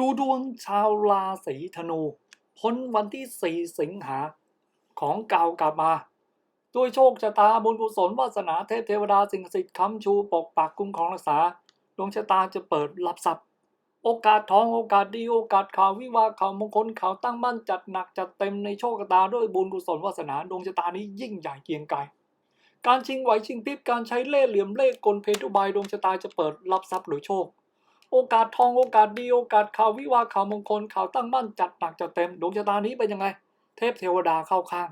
ดูดวงชาวราศีธนู พ้นวันที่ 4 สิงหาของเก่ากลับมา ด้วยโชคชะตาบุญกุศลวาสนาเทพเทวดาสิ่งศักดิ์สิทธิ์ค้ำชูปกปักคุ้มครองรักษาดวงชะตาจะเปิดรับทรัพย์ โอกาสทองโอกาสดีโอกาสข่าววิวาข่าวมงคลข่าวตั้งมั่นจัดหนักจัดเต็มในโชคชะตาด้วยบุญกุศลวาสนาดวงชะตานี้ยิ่งใหญ่เกียงไกรการชิงไหวชิงพริบการใช้เล่ห์เหลี่ยมเล่ห์กลเพทุบายดวงชะตาจะเปิดรับทรัพย์หรือโชค โอกาสทองโอกาสดีโอกาสข่าววิวาข่าวมงคลข่าวตั้งมั่นจัดหนักจัดเต็มดวงชะตานี้เป็นยังไง เทพเทวดาเข้าข้าง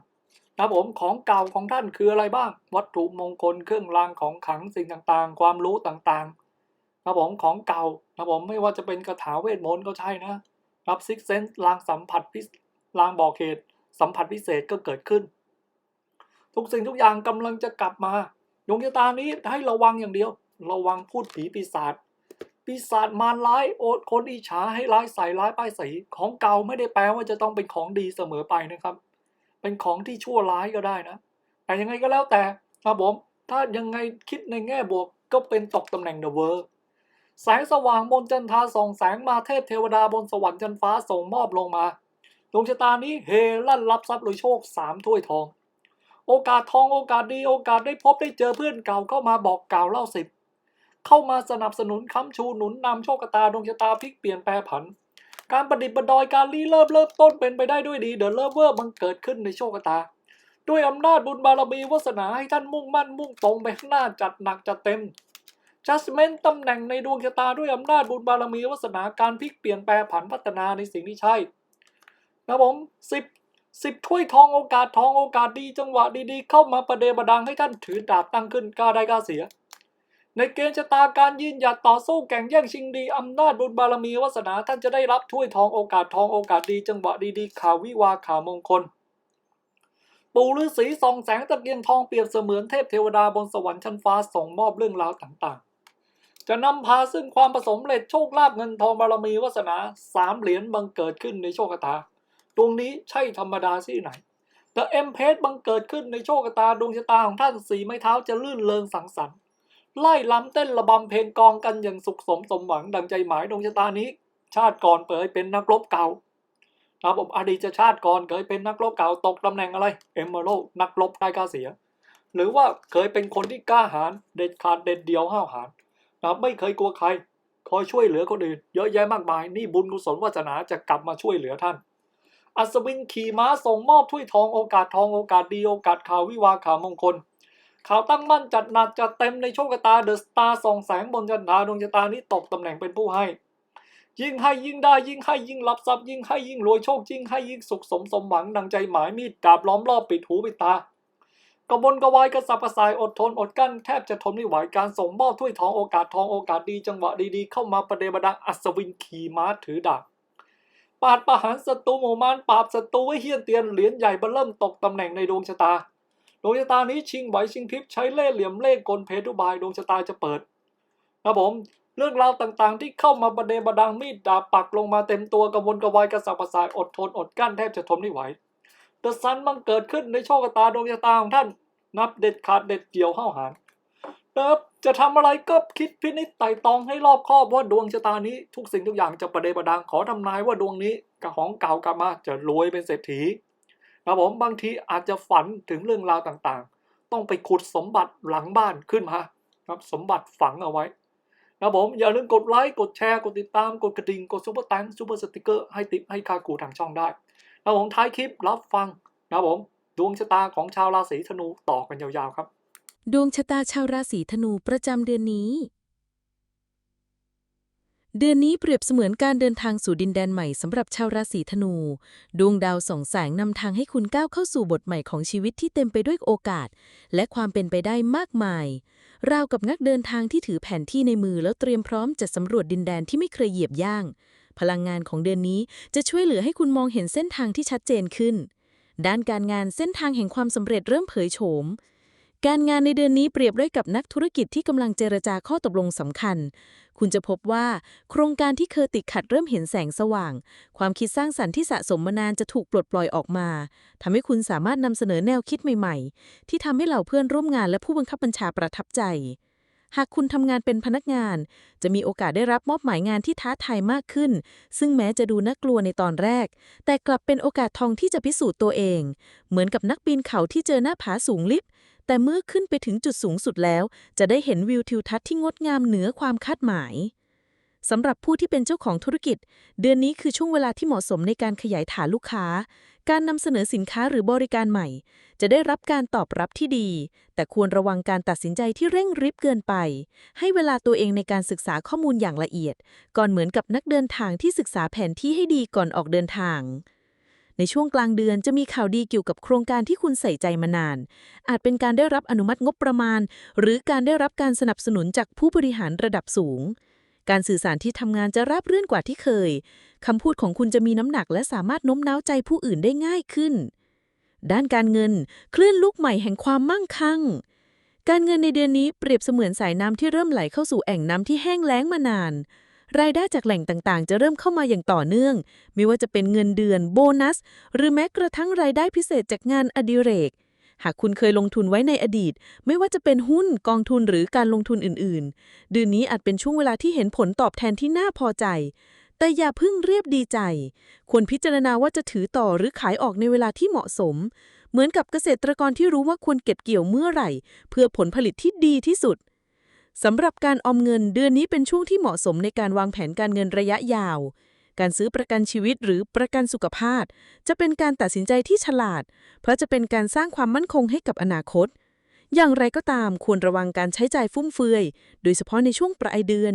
นะผมของเก่าของท่านคืออะไรบ้าง วัตถุมงคลเครื่องรางของขลังสิ่งต่างๆ ความรู้ต่างๆนะผมของเก่านะผมไม่ว่าจะเป็นคาถาเวทมนต์ก็ใช่นะรับซิกเซนส์ลางสัมผัสพิลางบอกเหตุสัมผัสพิเศษก็เกิดขึ้น ทุกสิ่งทุกอย่างกำลังจะกลับมาดวงชะตานี้ให้ระวังอย่างเดียว ระวังพูดผีปีศาจ ปีศาจมารร้ายโอดคนอิจฉาให้ร้ายใส่ร้ายป้ายสีของเก่าไม่ได้แปลว่าจะต้องเป็นของดีเสมอไปนะครับ เป็นของที่ชั่วร้ายก็ได้นะ แต่ยังไงก็แล้วแต่ครับผมถ้ายังไงคิดในแง่บวกก็เป็นตกตำแหน่งเดอะเวอร์แสงสว่างบนจันทราส่องแสงมาเทพเทวดาบนสวรรค์จันฟ้าส่งมอบลงมาดวงชะตานี้เฮลั่นรับทรัพย์รวยโชคสามถ้วยทอง โอกาสทองโอกาสดีโอกาสได้พบได้เจอเพื่อนเก่าเข้ามาบอกกล่าวเล่าสิบ เข้ามาสนับสนุนค้ำชูหนุนนำโชคชะตาดวงชะตาพลิกเปลี่ยนแปรผัน การประดิษฐ์ประดอยการรีเริ่มเริ่มต้นเป็นไปได้ด้วยดีเดอะเลิฟเวอร์บังเกิดขึ้นในโชคชะตา ด้วยอำนาจบุญบารมีวาสนาให้ท่านมุ่งมั่นมุ่งตรงไปข้างหน้าจัดหนักจัดเต็ม judgment ตำแหน่งในดวงชะตาด้วยอำนาจบุญบารมีวาสนาการพลิกเปลี่ยนแปลผันพัฒนาในสิ่งที่ใช่นะผมสิบสิบถ้วยทองโอกาสทองโอกาสดีจังหวะดีๆ เข้ามาประเดประดังให้ท่านถือดาบตั้งขึ้นกล้าได้กล้าเสีย ในเกณฑ์ชะตาการยืนหยัดต่อสู้แข่งแย่งชิงดีอำนาจบุญบารมีวาสนาท่านจะได้รับถ้วยทองโอกาสทองโอกาสดีจังหวะดีๆข่าววิวาข่าวมงคล ปู่ฤาษีส่องแสงตะเกียงทองเปรียบเสมือนเทพเทวดาบนสวรรค์ชั้นฟ้าส่งมอบเรื่องราวต่างๆ จะนำพาซึ่งความผสมเร็จโชคลาภเงินทองบารมีวาสนาสามเหรียญบังเกิดขึ้นในโชคชะตาดวงนี้ใช่ธรรมดาที่ไหนแต่เอ็มเพสบังเกิดขึ้นในโชคชะตาดวงชะตาของท่านสีไม้เท้าจะลื่นเลงสังสรรค์ ไล่ล้ำเต้นระบำเพลงกองกันอย่างสุขสมสมหวังดังใจหมายดวงชะตานี้ ชาติก่อนเผยเป็นนักรบเก่าครับผมอดีตชาติก่อนเคยเป็นนักรบเก่าตกตำแหน่งอะไรเอมเมอรัลนักรบได้กล้าเสีย หรือว่าเคยเป็นคนที่กล้าหาญเด็ดขาดเด็ดเดียวห้าวหาญนะไม่เคยกลัวใคร คอยช่วยเหลือคนอื่น เยอะแยะมากมาย นี่บุญกุศลวาสนาจะกลับมาช่วยเหลือท่าน อัศวินขี่ม้าส่งมอบถ้วยทองโอกาสทองโอกาสดีโอกาสข่าววิวาข่าวมงคล ข่าวตั้งมั่นจัดหนักจัดเต็มในโชคชะตาเดอะสตาร์ส่องแสงบนจันทราดวงชะตานี้ตกตำแหน่งเป็นผู้ให้ ยิ่งให้ยิ่งได้ยิ่งให้ยิ่งรับทรัพย์ยิ่งให้ยิ่งรวยโชคยิ่งให้ยิ่งสุขสมสมหวังดังใจหมายมีดดาบล้อมรอบปิดหูปิดตากระบนกระวายกระสับกระส่ายอดทนอดกั้นแทบจะทนไม่ไหวการส่งมอบถ้วยทองโอกาสทองโอกาสดีจังหวะดีๆ เข้ามาประเดประดังอัศวินขี่ม้าถือดาบปาดประหารศัตรูหมู่มานปราบศัตรูไว้เฮี้ยนเตียนเหรียญใหญ่เบอเริ่มตกตำแหน่งในดวงชะตา ดวงชะตานี้ชิงไหวชิงพริบใช้เล่ห์เหลี่ยมเล่ห์กลเพทุบายดวงชะตาจะเปิดนะผมเรื่องราวต่างๆ ที่เข้ามาประเดประดังมีดดาบปักลงมาเต็มตัวกระวนกระวายกระสับกระส่ายอดทนอดกั้นแทบจะทนไม่ไหวเดอะซันบังเกิดขึ้นในโชคชะตาดวงชะตาของท่าน นับเด็ดขาดเด็ดเกี่ยวห้าวหาญนะครับจะทำอะไรก็คิดพินิจไต่ตองให้รอบคอบว่าดวงชะตานี้ทุกสิ่งทุกอย่างจะประเดประดังขอทำนายว่าดวงนี้กับของเก่ากลับมาจะรวยเป็นเศรษฐี ครับผมบางทีอาจจะฝันถึงเรื่องราวต่างๆ ต้องไปขุดสมบัติหลังบ้านขึ้นมาครับสมบัติฝังเอาไว้นะผมอย่าลืมกดไลค์กดแชร์กดติดตามกดกระดิ่งกดซุปเปอร์แตงซุปเปอร์สติกเกอร์ให้ติปให้คากูทางช่องได้นะผมท้ายคลิปรับฟังนะผมดวงชะตาของชาวราศีธนูต่อกันยาวๆครับ ดวงชะตาชาวราศีธนูประจำเดือนนี้ เดือนนี้เปรียบเสมือนการเดินทางสู่ดินแดนใหม่สำหรับชาวราศีธนู ดวงดาวส่องแสงนำทางให้คุณก้าวเข้าสู่บทใหม่ของชีวิตที่เต็มไปด้วยโอกาส และความเป็นไปได้มากมาย ราวกับนักเดินทางที่ถือแผนที่ในมือแล้วเตรียมพร้อมจะสำรวจดินแดนที่ไม่เคยเหยียบย่าง พลังงานของเดือนนี้จะช่วยเหลือให้คุณมองเห็นเส้นทางที่ชัดเจนขึ้น ด้านการงานเส้นทางแห่งความสำเร็จเริ่มเผยโฉม การงานในเดือนนี้เปรียบด้วยกับนักธุรกิจที่กำลังเจรจาข้อตกลงสำคัญ คุณจะพบว่า โครงการที่เคยติดขัดเริ่มเห็นแสงสว่าง ความคิดสร้างสรรค์ที่สะสมมานานจะถูกปลดปล่อยออกมาทำให้คุณสามารถนำเสนอแนวคิดใหม่ ๆ ที่ทำให้เหล่าเพื่อนร่วมงานและผู้บังคับบัญชาประทับใจ หากคุณทำงานเป็นพนักงาน จะมีโอกาสได้รับมอบหมายงานที่ท้าทายมากขึ้น ซึ่งแม้จะดูน่ากลัวในตอนแรก แต่กลับเป็นโอกาสทองที่จะพิสูจน์ตัวเอง เหมือนกับนักปีนเขาที่เจอหน้าผาสูงลิบ แต่เมื่อขึ้นไปถึงจุดสูงสุดแล้ว จะได้เห็นวิวทิวทัศน์ที่งดงามเหนือความคาดหมายสำหรับผู้ที่เป็นเจ้าของธุรกิจ เดือนนี้คือช่วงเวลาที่เหมาะสมในการขยายฐานลูกค้า การนำเสนอสินค้าหรือบริการใหม่ จะได้รับการตอบรับที่ดี แต่ควรระวังการตัดสินใจที่เร่งรีบเกินไป ให้เวลาตัวเองในการศึกษาข้อมูลอย่างละเอียด ก่อนเหมือนกับนักเดินทางที่ศึกษาแผนที่ให้ดีก่อนออกเดินทาง ในช่วงกลางเดือนจะมีข่าวดีเกี่ยวกับโครงการที่คุณใส่ใจมานาน อาจเป็นการได้รับอนุมัติงบประมาณ หรือการได้รับการสนับสนุนจากผู้บริหารระดับสูง การสื่อสารที่ทำงานจะราบรื่นกว่าที่เคยคำพูดของคุณจะมีน้ำหนักและสามารถโน้มน้าวใจผู้อื่นได้ง่ายขึ้น ด้านการเงิน คลื่นลูกใหม่แห่งความมั่งคั่งการเงินในเดือนนี้เปรียบเสมือนสายน้ำที่เริ่มไหลเข้าสู่แอ่งน้ำที่แห้งแล้งมานาน รายได้จากแหล่งต่างๆ จะเริ่มเข้ามาอย่างต่อเนื่อง ไม่ว่าจะเป็นเงินเดือนโบนัส หรือแม้กระทั่งรายได้พิเศษจากงานอดิเรก หากคุณเคยลงทุนไว้ในอดีต ไม่ว่าจะเป็นหุ้นกองทุนหรือการลงทุนอื่นๆ เดือนนี้อาจเป็นช่วงเวลาที่เห็นผลตอบแทนที่น่าพอใจ แต่อย่าเพิ่งเรียบดีใจ ควรพิจารณาว่าจะถือต่อหรือขายออกในเวลาที่เหมาะสม เหมือนกับเกษตรกรที่รู้ว่าควรเก็บเกี่ยวเมื่อไหร่ เพื่อผลผลิตที่ดีที่สุด สำหรับการออมเงินเดือนนี้เป็นช่วงที่เหมาะสมในการวางแผนการเงินระยะยาว การซื้อประกันชีวิตหรือประกันสุขภาพ จะเป็นการตัดสินใจที่ฉลาด เพราะจะเป็นการสร้างความมั่นคงให้กับอนาคต อย่างไรก็ตามควรระวังการใช้จ่ายฟุ่มเฟือย โดยเฉพาะในช่วงปลายเดือน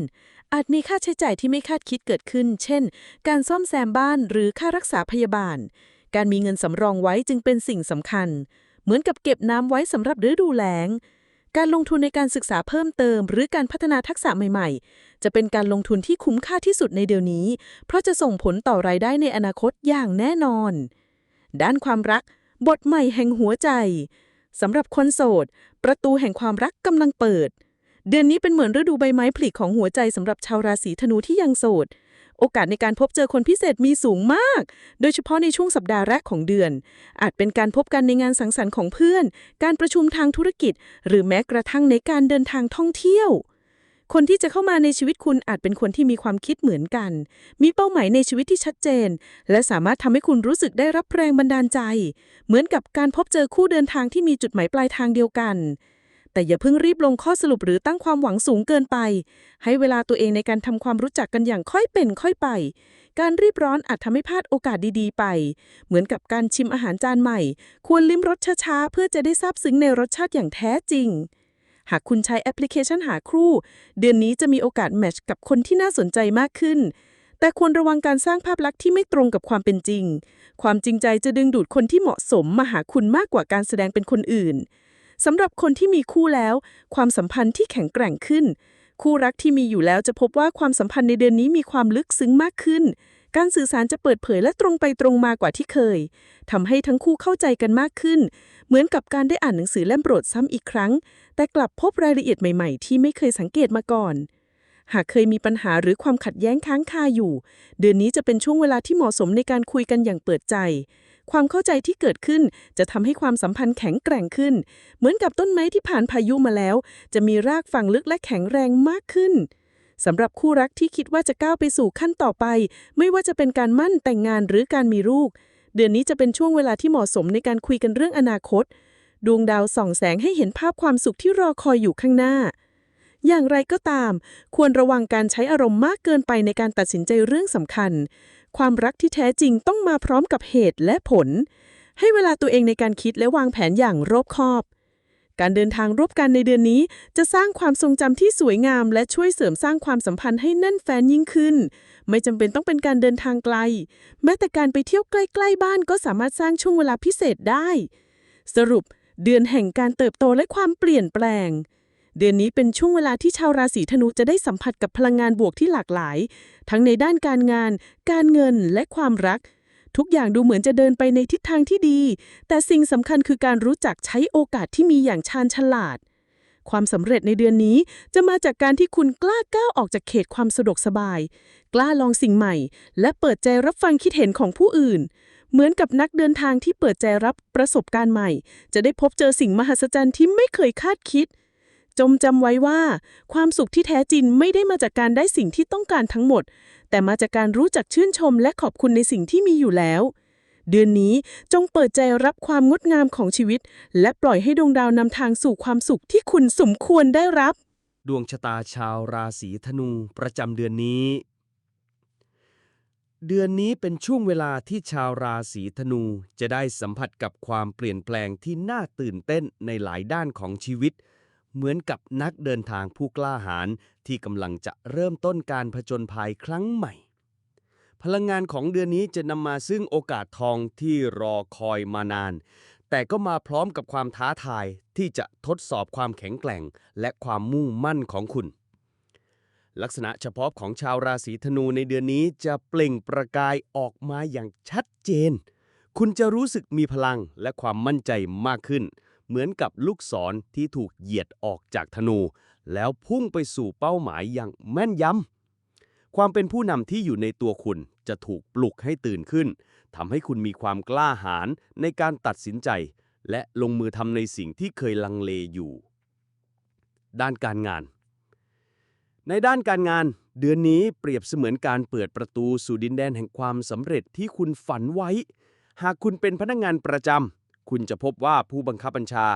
อาจมีค่าใช้จ่ายที่ไม่คาดคิดเกิดขึ้น เช่น การซ่อมแซมบ้านหรือค่ารักษาพยาบาล การมีเงินสำรองไว้จึงเป็นสิ่งสำคัญ เหมือนกับเก็บน้ำไว้สำหรับฤดูแล้ง การลงทุนในการศึกษาเพิ่มเติม หรือการพัฒนาทักษะใหม่ๆ จะเป็นการลงทุนที่คุ้มค่าที่สุดในเดี๋ยวนี้ เพราะจะส่งผลต่อรายได้ในอนาคตอย่างแน่นอน ด้านความรัก บทใหม่แห่งหัวใจสำหรับคนโสด ประตูแห่งความรักกำลังเปิด เดือนนี้เป็นเหมือนฤดูใบไม้ผลิของหัวใจสำหรับชาวราศีธนูที่ยังโสด โอกาสในการพบเจอคนพิเศษมีสูงมาก โดยเฉพาะในช่วงสัปดาห์แรกของเดือน อาจเป็นการพบกันในงานสังสรรค์ของเพื่อน การประชุมทางธุรกิจ หรือแม้กระทั่งในการเดินทางท่องเที่ยว คนที่จะเข้ามาในชีวิตคุณอาจเป็นคนที่มีความคิดเหมือนกัน มีเป้าหมายในชีวิตที่ชัดเจน และสามารถทำให้คุณรู้สึกได้รับแรงบันดาลใจ เหมือนกับการพบเจอคู่เดินทางที่มีจุดหมายปลายทางเดียวกัน แต่อย่าเพิ่งรีบลงข้อสรุปหรือตั้งความหวังสูงเกินไป ให้เวลาตัวเองในการทำความรู้จักกันอย่างค่อยเป็นค่อยไป การรีบร้อนอาจทำให้พลาดโอกาสดีๆ ไป เหมือนกับการชิมอาหารจานใหม่ ควรลิ้มรสช้าๆ เพื่อจะได้ซาบซึ้งในรสชาติอย่างแท้จริง หากคุณใช้แอปพลิเคชันหาคู่ เดือนนี้จะมีโอกาสแมทช์กับคนที่น่าสนใจมากขึ้นแต่ควรระวังการสร้างภาพลักษณ์ที่ไม่ตรงกับความเป็นจริง ความจริงใจจะดึงดูดคนที่เหมาะสมมาหาคุณมากกว่าการแสดงเป็นคนอื่น สำหรับคนที่มีคู่แล้ว ความสัมพันธ์ที่แข็งแกร่งขึ้น คู่รักที่มีอยู่แล้วจะพบว่าความสัมพันธ์ในเดือนนี้มีความลึกซึ้งมากขึ้น การสื่อสารจะเปิดเผยและตรงไปตรงมากว่าที่เคยทำให้ทั้งคู่เข้าใจกันมากขึ้น เหมือนกับการได้อ่านหนังสือเล่มโปรดซ้ำอีกครั้ง แต่กลับพบรายละเอียดใหม่ๆ ที่ไม่เคยสังเกตมาก่อนหากเคยมีปัญหาหรือความขัดแย้งค้างคาอยู่ เดือนนี้จะเป็นช่วงเวลาที่เหมาะสมในการคุยกันอย่างเปิดใจ ความเข้าใจที่เกิดขึ้นจะทำให้ความสัมพันธ์แข็งแกร่งขึ้น เหมือนกับต้นไม้ที่ผ่านพายุมาแล้ว จะมีรากฝังลึกและแข็งแรงมากขึ้นสำหรับคู่รักที่คิดว่าจะก้าวไปสู่ขั้นต่อไป ไม่ว่าจะเป็นการมั่นแต่งงานหรือการมีลูก เดือนนี้จะเป็นช่วงเวลาที่เหมาะสมในการคุยกันเรื่องอนาคต ดวงดาวส่องแสงให้เห็นภาพความสุขที่รอคอยอยู่ข้างหน้า อย่างไรก็ตาม ควรระวังการใช้อารมณ์มากเกินไปในการตัดสินใจเรื่องสำคัญ ความรักที่แท้จริงต้องมาพร้อมกับเหตุและผล ให้เวลาตัวเองในการคิดและวางแผนอย่างรอบคอบ การเดินทางร่วมกันในเดือนนี้ จะสร้างความทรงจำที่สวยงาม และช่วยเสริมสร้างความสัมพันธ์ให้แน่นแฟนยิ่งขึ้น ไม่จำเป็นต้องเป็นการเดินทางไกล แม้แต่การไปเที่ยวใกล้ๆบ้านก็สามารถสร้างช่วงเวลาพิเศษได้ สรุป เดือนแห่งการเติบโตและความเปลี่ยนแปลง เดือนนี้เป็นช่วงเวลาที่ชาวราศีธนูจะได้สัมผัสกับพลังงานบวกที่หลากหลาย ทั้งในด้านการงาน การเงินและความรัก ทุกอย่างดูเหมือนจะเดินไปในทิศทางที่ดี แต่สิ่งสำคัญคือการรู้จักใช้โอกาสที่มีอย่างชาญฉลาด ความสำเร็จในเดือนนี้จะมาจากการที่คุณกล้าก้าวออกจากเขตความสะดวกสบาย กล้าลองสิ่งใหม่ และเปิดใจรับฟังคิดเห็นของผู้อื่นเหมือนกับนักเดินทางที่เปิดใจรับประสบการณ์ใหม่ จะได้พบเจอสิ่งมหัศจรรย์ที่ไม่เคยคาดคิด จงจำไว้ว่า ความสุขที่แท้จริงไม่ได้มาจากการได้สิ่งที่ต้องการทั้งหมด แต่มาจากการรู้จักชื่นชมและขอบคุณในสิ่งที่มีอยู่แล้ว เดือนนี้จงเปิดใจรับความงดงามของชีวิต และปล่อยให้ดวงดาวนำทางสู่ความสุขที่คุณสมควรได้รับ ดวงชะตาชาวราศีธนูประจำเดือนนี้ เดือนนี้เป็นช่วงเวลาที่ชาวราศีธนูจะได้สัมผัสกับความเปลี่ยนแปลงที่น่าตื่นเต้นในหลายด้านของชีวิต เหมือนกับนักเดินทางผู้กล้าหาญที่กำลังจะเริ่มต้นการผจญภัยครั้งใหม่ พลังงานของเดือนนี้จะนำมาซึ่งโอกาสทองที่รอคอยมานาน แต่ก็มาพร้อมกับความท้าทายที่จะทดสอบความแข็งแกร่ง และความมุ่งมั่นของคุณ ลักษณะเฉพาะของชาวราศีธนูในเดือนนี้จะเปล่งประกายออกมาอย่างชัดเจน คุณจะรู้สึกมีพลังและความมั่นใจมากขึ้น เหมือนกับลูกศรที่ถูกเหยียดออกจากธนู แล้วพุ่งไปสู่เป้าหมายอย่างแม่นยำความเป็นผู้นำที่อยู่ในตัวคุณจะถูกปลุกให้ตื่นขึ้นทำให้คุณมีความกล้าหาญในการตัดสินใจ และลงมือทำในสิ่งที่เคยลังเลอยู่ ด้านการงาน ในด้านการงานเดือนนี้เปรียบเสมือนการเปิดประตูสู่ดินแดนแห่งความสำเร็จที่คุณฝันไว้ หากคุณเป็นพนักงานประจำ คุณจะพบว่าผู้บังคับบัญชา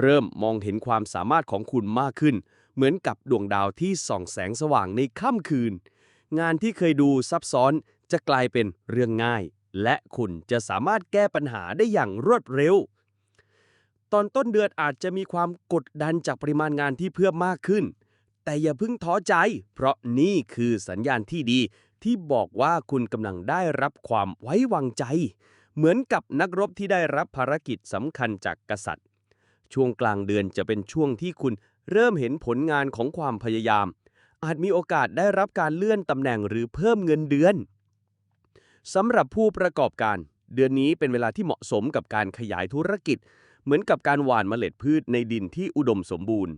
เริ่มมองเห็นความสามารถของคุณมากขึ้น เหมือนกับดวงดาวที่ส่องแสงสว่างในค่ำคืน งานที่เคยดูซับซ้อนจะกลายเป็นเรื่องง่าย และคุณจะสามารถแก้ปัญหาได้อย่างรวดเร็ว ตอนต้นเดือนอาจจะมีความกดดันจากปริมาณงานที่เพิ่มมากขึ้น แต่อย่าเพิ่งท้อใจ เพราะนี่คือสัญญาณที่ดีที่บอกว่าคุณกำลังได้รับความไว้วางใจ เหมือนกับนักรบที่ได้รับภารกิจสำคัญจากกษัตริย์ ช่วงกลางเดือนจะเป็นช่วงที่คุณเริ่มเห็นผลงานของความพยายาม อาจมีโอกาสได้รับการเลื่อนตำแหน่งหรือเพิ่มเงินเดือนสำหรับผู้ประกอบการ เดือนนี้เป็นเวลาที่เหมาะสมกับการขยายธุรกิจ เหมือนกับการหว่านเมล็ดพืชในดินที่อุดมสมบูรณ์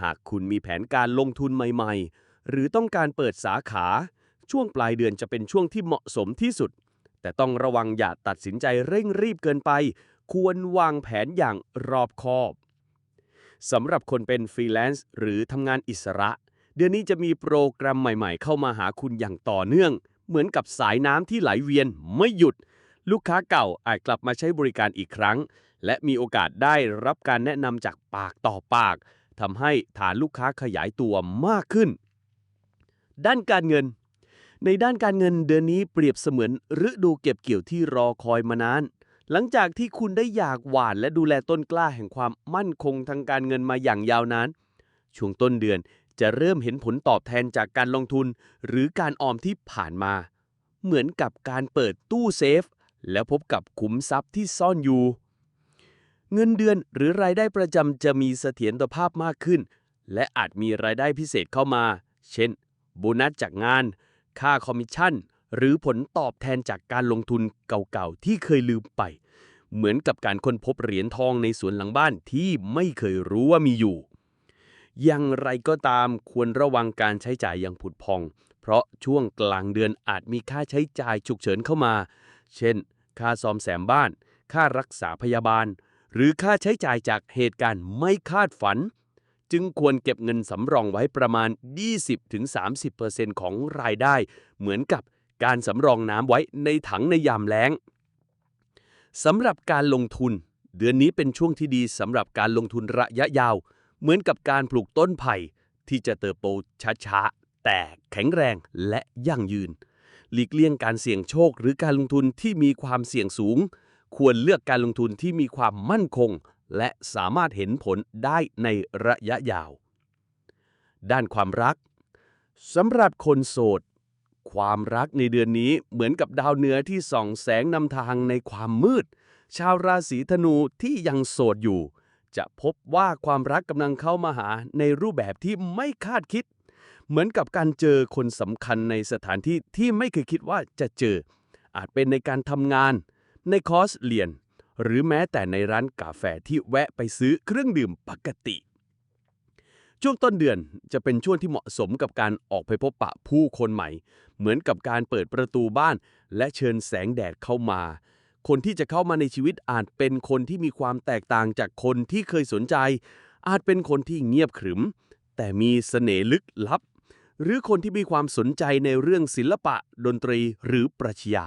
หากคุณมีแผนการลงทุนใหม่ ๆ หรือต้องการเปิดสาขา ช่วงปลายเดือนจะเป็นช่วงที่เหมาะสมที่สุด แต่ต้องระวังอย่าตัดสินใจเร่งรีบเกินไป ควรวางแผนอย่างรอบคอบสำหรับคนเป็นฟรีแลนซ์หรือทำงานอิสระ เดือนนี้จะมีโปรแกรมใหม่ๆ เข้ามาหาคุณอย่างต่อเนื่อง เหมือนกับสายน้ำที่ไหลเวียนไม่หยุด ลูกค้าเก่าอาจกลับมาใช้บริการอีกครั้ง และมีโอกาสได้รับการแนะนำจากปากต่อปากทำให้ฐานลูกค้าขยายตัวมากขึ้น ด้านการเงิน ในด้านการเงินเดือนนี้เปรียบเสมือนฤดูเก็บเกี่ยวที่รอคอยมานาน หลังจากที่คุณได้อยากหว่านและดูแลต้นกล้าแห่งความมั่นคงทางการเงินมาอย่างยาวนาน ช่วงต้นเดือนจะเริ่มเห็นผลตอบแทนจากการลงทุน หรือการออมที่ผ่านมา เหมือนกับการเปิดตู้เซฟ แล้วพบกับขุมทรัพย์ที่ซ่อนอยู่ เงินเดือนหรือรายได้ประจำจะมีเสถียรภาพมากขึ้น และอาจมีรายได้พิเศษเข้ามา เช่น โบนัสจากงาน ค่าคอมมิชชั่น หรือผลตอบแทนจากการลงทุนเก่าๆ ที่เคยลืมไป เหมือนกับการค้นพบเหรียญทองในสวนหลังบ้านที่ไม่เคยรู้ว่ามีอยู่ อย่างไรก็ตามควรระวังการใช้จ่ายอย่างผุดพอง เพราะช่วงกลางเดือนอาจมีค่าใช้จ่ายฉุกเฉินเข้ามา เช่น ค่าซ่อมแซมบ้าน ค่ารักษาพยาบาล หรือค่าใช้จ่ายจากเหตุการณ์ไม่คาดฝัน จึงควรเก็บเงินสำรองไว้ประมาณ 20-30%ของรายได้ เหมือนกับการสำรองน้ำไว้ในถังในยามแล้งสำหรับการลงทุน เดือนนี้เป็นช่วงที่ดีสำหรับการลงทุนระยะยาว เหมือนกับการปลูกต้นไผ่ที่จะเติบโตช้าๆ แต่แข็งแรงและยั่งยืน หลีกเลี่ยงการเสี่ยงโชคหรือการลงทุนที่มีความเสี่ยงสูง ควรเลือกการลงทุนที่มีความมั่นคง และสามารถเห็นผลได้ในระยะยาว ด้านความรักสำหรับคนโสด ความรักในเดือนนี้เหมือนกับดาวเหนือที่ส่องแสงนำทางในความมืด ชาวราศีธนูที่ยังโสดอยู่ จะพบว่าความรักกำลังเข้ามาหาในรูปแบบที่ไม่คาดคิด เหมือนกับการเจอคนสำคัญในสถานที่ที่ไม่เคยคิดว่าจะเจอ อาจเป็นในการทำงาน ในคอร์สเรียน หรือแม้แต่ในร้านกาแฟที่แวะไปซื้อเครื่องดื่มปกติ ช่วงต้นเดือนจะเป็นช่วงที่เหมาะสมกับการออกไปพบปะผู้คนใหม่ เหมือนกับการเปิดประตูบ้าน และเชิญแสงแดดเข้ามา คนที่จะเข้ามาในชีวิตอาจเป็นคนที่มีความแตกต่างจากคนที่เคยสนใจ อาจเป็นคนที่เงียบขรึม แต่มีเสน่ห์ลึกลับ หรือคนที่มีความสนใจในเรื่องศิลปะ ดนตรีหรือปรัชญา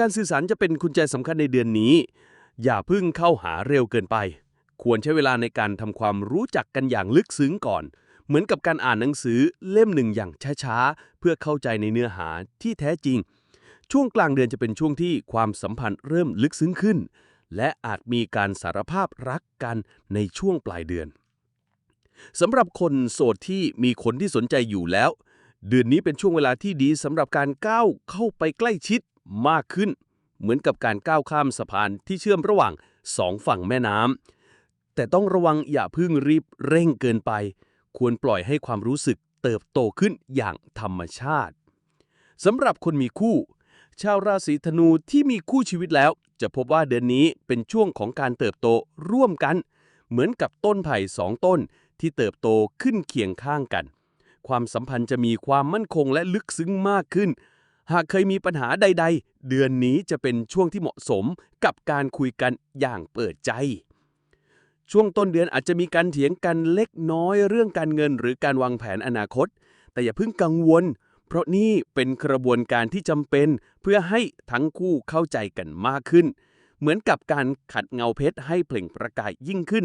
การสื่อสารจะเป็นกุญแจสำคัญในเดือนนี้ อย่าพึ่งเข้าหาเร็วเกินไป ควรใช้เวลาในการทำความรู้จักกันอย่างลึกซึ้งก่อน เหมือนกับการอ่านหนังสือเล่มหนึ่งอย่างช้าๆ เพื่อเข้าใจในเนื้อหาที่แท้จริง ช่วงกลางเดือนจะเป็นช่วงที่ความสัมพันธ์เริ่มลึกซึ้งขึ้น และอาจมีการสารภาพรักกันในช่วงปลายเดือนสำหรับคนโสดที่มีคนที่สนใจอยู่แล้ว เดือนนี้เป็นช่วงเวลาที่ดีสำหรับการก้าวเข้าไปใกล้ชิด มากขึ้น เหมือนกับการก้าวข้ามสะพานที่เชื่อมระหว่างสองฝั่งแม่น้ำแต่ต้องระวังอย่าพึ่งรีบเร่งเกินไป ควรปล่อยให้ความรู้สึกเติบโตขึ้นอย่างธรรมชาติสำหรับคนมีคู่ ชาวราศีธนูที่มีคู่ชีวิตแล้ว จะพบว่าเดือนนี้เป็นช่วงของการเติบโตร่วมกัน เหมือนกับต้นไผ่สองต้นที่เติบโตขึ้นเคียงข้างกัน ความสัมพันธ์จะมีความมั่นคงและลึกซึ้งมากขึ้น หากเคยมีปัญหาใด ๆ เดือนนี้จะเป็นช่วงที่เหมาะสมกับการคุยกันอย่างเปิดใจ ช่วงต้นเดือนอาจจะมีการเถียงกันเล็กน้อยเรื่องการเงินหรือการวางแผนอนาคต แต่อย่าเพิ่งกังวล เพราะนี่เป็นกระบวนการที่จำเป็น เพื่อให้ทั้งคู่เข้าใจกันมากขึ้น เหมือนกับการขัดเงาเพชรให้เปล่งประกายยิ่งขึ้น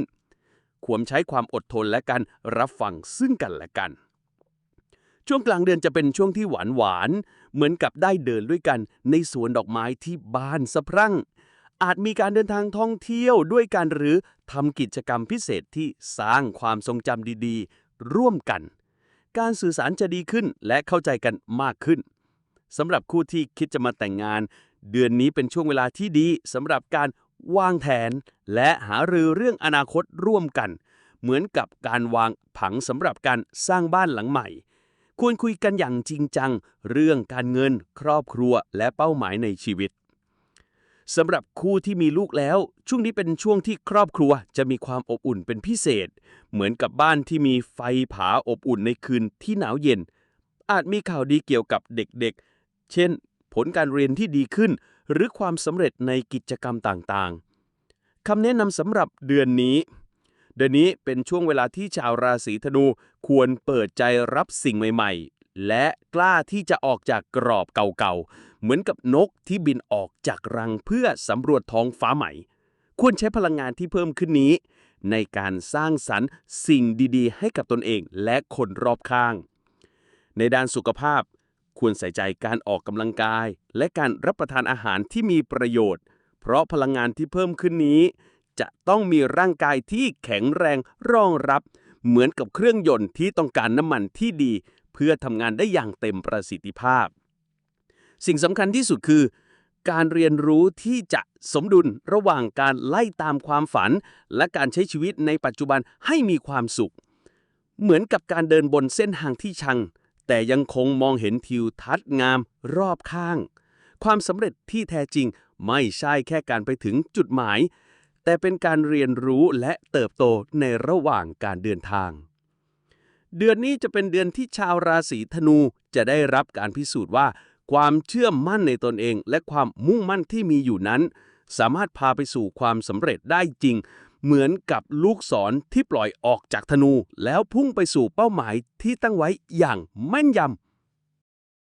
ควรใช้ความอดทนและการรับฟังซึ่งกันและกัน ช่วงกลางเดือนจะเป็นช่วงที่หวานหวาน เหมือนกับได้เดินด้วยกันในสวนดอกไม้ที่บานสะพรั่ง อาจมีการเดินทางท่องเที่ยวด้วยกันหรือทำกิจกรรมพิเศษที่สร้างความทรงจำดีๆ ร่วมกัน การสื่อสารจะดีขึ้นและเข้าใจกันมากขึ้นสำหรับคู่ที่คิดจะมาแต่งงาน เดือนนี้เป็นช่วงเวลาที่ดีสำหรับการวางแผนและหารือเรื่องอนาคตร่วมกัน เหมือนกับการวางผังสำหรับการสร้างบ้านหลังใหม่ ควรคุยกันอย่างจริงจัง เรื่องการเงิน ครอบครัว และเป้าหมายในชีวิตสำหรับคู่ที่มีลูกแล้ว ช่วงนี้เป็นช่วงที่ครอบครัวจะมีความอบอุ่นเป็นพิเศษ เหมือนกับบ้านที่มีไฟผาอบอุ่นในคืนที่หนาวเย็น อาจมีข่าวดีเกี่ยวกับเด็กๆ เช่น ผลการเรียนที่ดีขึ้น หรือความสำเร็จในกิจกรรมต่างๆคำแนะนำสำหรับเดือนนี้ ดือนนี้เป็นช่วงเวลาที่ชาวราศีธนูควรเปิดใจรับสิ่งใหม่ ๆ และกล้าที่จะออกจากกรอบเก่าๆ เหมือนกับนกที่บินออกจากรังเพื่อสำรวจท้องฟ้าใหม่ ควรใช้พลังงานที่เพิ่มขึ้นนี้ ในการสร้างสรรค์สิ่งดีๆ ให้กับตนเองและคนรอบข้าง ในด้านสุขภาพ ควรใส่ใจการออกกำลังกาย และการรับประทานอาหารที่มีประโยชน์ เพราะพลังงานที่เพิ่มขึ้นนี้ จะต้องมีร่างกายที่แข็งแรงรองรับ เหมือนกับเครื่องยนต์ที่ต้องการน้ำมันที่ดี เพื่อทำงานได้อย่างเต็มประสิทธิภาพ สิ่งสำคัญที่สุดคือ การเรียนรู้ที่จะสมดุลระหว่างการไล่ตามความฝัน และการใช้ชีวิตในปัจจุบันให้มีความสุข เหมือนกับการเดินบนเส้นทางที่ชัง แต่ยังคงมองเห็นทิวทัศน์งาม รอบข้าง ความสำเร็จที่แท้จริงไม่ใช่แค่การไปถึงจุดหมาย แต่เป็นการเรียนรู้และเติบโตในระหว่างการเดินทาง เดือนนี้จะเป็นเดือนที่ชาวราศีธนูจะได้รับการพิสูจน์ว่า ความเชื่อมั่นในตนเอง และความมุ่งมั่นที่มีอยู่นั้น สามารถพาไปสู่ความสำเร็จได้จริง เหมือนกับลูกศรที่ปล่อยออกจากธนู แล้วพุ่งไปสู่เป้าหมายที่ตั้งไว้อย่างแม่นยำ